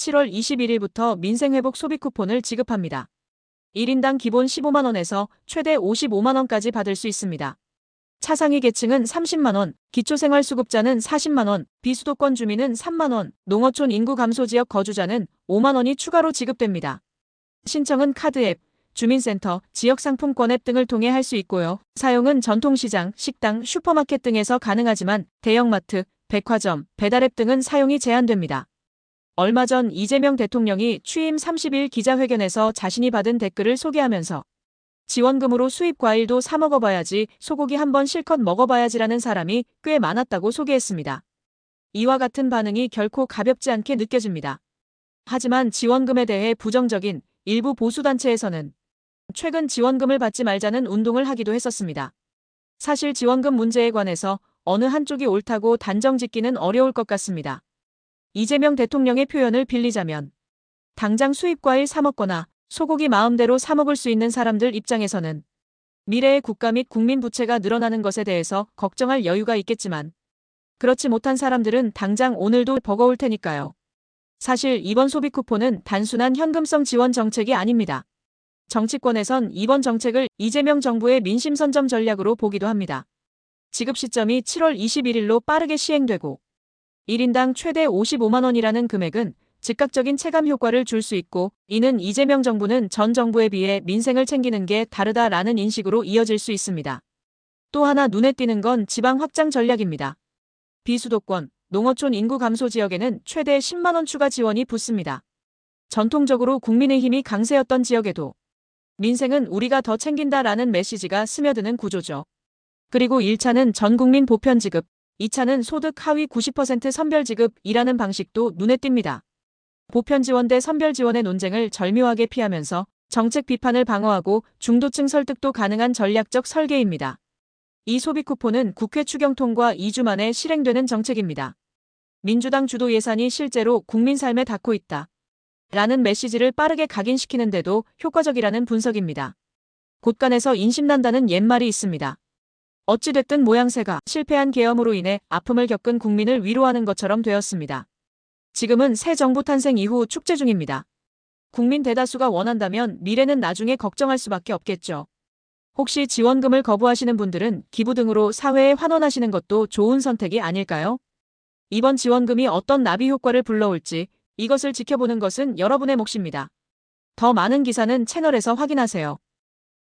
7월 21일부터 민생회복 소비 쿠폰을 지급합니다. 1인당 기본 15만원에서 최대 55만원까지 받을 수 있습니다. 차상위 계층은 30만원, 기초생활수급자는 40만원, 비수도권 주민은 3만원, 농어촌 인구 감소 지역 거주자는 5만원이 추가로 지급됩니다. 신청은 카드 앱, 주민센터, 지역상품권 앱 등을 통해 할 수 있고요. 사용은 전통시장, 식당, 슈퍼마켓 등에서 가능하지만 대형마트, 백화점, 배달앱 등은 사용이 제한됩니다. 얼마 전 이재명 대통령이 취임 30일 기자회견에서 자신이 받은 댓글을 소개하면서 지원금으로 수입 과일도 사 먹어봐야지 소고기 한번 실컷 먹어봐야지라는 사람이 꽤 많았다고 소개했습니다. 이와 같은 반응이 결코 가볍지 않게 느껴집니다. 하지만 지원금에 대해 부정적인 일부 보수단체에서는 최근 지원금을 받지 말자는 운동을 하기도 했었습니다. 사실 지원금 문제에 관해서 어느 한쪽이 옳다고 단정 짓기는 어려울 것 같습니다. 이재명 대통령의 표현을 빌리자면 당장 수입과일 사 먹거나 소고기 마음대로 사 먹을 수 있는 사람들 입장에서는 미래의 국가 및 국민 부채가 늘어나는 것에 대해서 걱정할 여유가 있겠지만 그렇지 못한 사람들은 당장 오늘도 버거울 테니까요. 사실 이번 소비 쿠폰은 단순한 현금성 지원 정책이 아닙니다. 정치권에선 이번 정책을 이재명 정부의 민심 선점 전략으로 보기도 합니다. 지급 시점이 7월 21일로 빠르게 시행되고 1인당 최대 55만 원이라는 금액은 즉각적인 체감 효과를 줄 수 있고 이는 이재명 정부는 전 정부에 비해 민생을 챙기는 게 다르다라는 인식으로 이어질 수 있습니다. 또 하나 눈에 띄는 건 지방 확장 전략입니다. 비수도권, 농어촌 인구 감소 지역에는 최대 10만 원 추가 지원이 붙습니다. 전통적으로 국민의힘이 강세였던 지역에도 민생은 우리가 더 챙긴다라는 메시지가 스며드는 구조죠. 그리고 1차는 전 국민 보편 지급, 2차는 소득 하위 90% 선별 지급이라는 방식도 눈에 띕니다. 보편 지원 대 선별 지원의 논쟁을 절묘하게 피하면서 정책 비판을 방어하고 중도층 설득도 가능한 전략적 설계입니다. 이 소비 쿠폰은 국회 추경 통과 2주 만에 실행되는 정책입니다. 민주당 주도 예산이 실제로 국민 삶에 닿고 있다. 라는 메시지를 빠르게 각인시키는데도 효과적이라는 분석입니다. 곳간에서 인심 난다는 옛말이 있습니다. 어찌됐든 모양새가 실패한 계엄으로 인해 아픔을 겪은 국민을 위로하는 것처럼 되었습니다. 지금은 새 정부 탄생 이후 축제 중입니다. 국민 대다수가 원한다면 미래는 나중에 걱정할 수밖에 없겠죠. 혹시 지원금을 거부하시는 분들은 기부 등으로 사회에 환원하시는 것도 좋은 선택이 아닐까요? 이번 지원금이 어떤 나비 효과를 불러올지 이것을 지켜보는 것은 여러분의 몫입니다. 더 많은 기사는 채널에서 확인하세요.